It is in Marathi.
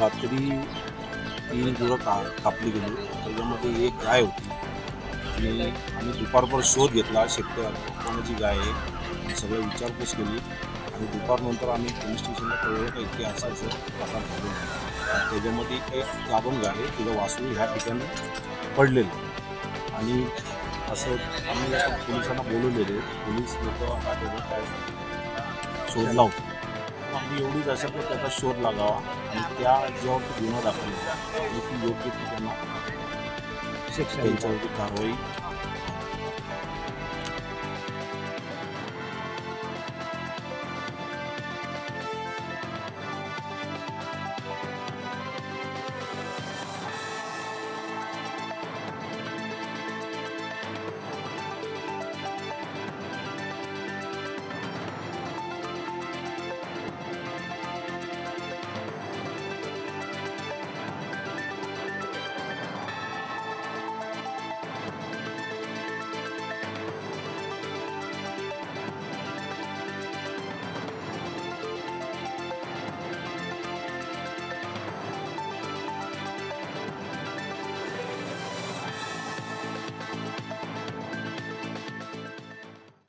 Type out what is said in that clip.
रात्री तीन गुरं का कापली गेली. त्याच्यामध्ये एक गाय होती. आणि आम्ही दुपारभर शोध घेतला. शेतकऱ्याला कोणाची गाय आहे. सगळं विचारपूस केली. आणि दुपारनंतर आम्ही पोलीस स्टेशनला कळवलं का इतके असं असं प्रकार झालेला त्याच्यामध्ये एक गाभण गाय आहे. तिला वासरू ह्या ठिकाणी पडलेलं आणि असं आम्ही पोलिसांना बोलवलेले पोलीस लोक आता त्याचा काय शोध लावतो आम्ही एवढीच अशा की त्याचा शोध लागावा आणि त्या ज्यावरती गुन्हा दाखल ती योग्य ती त्यांना त्यांच्यावरती कारवाई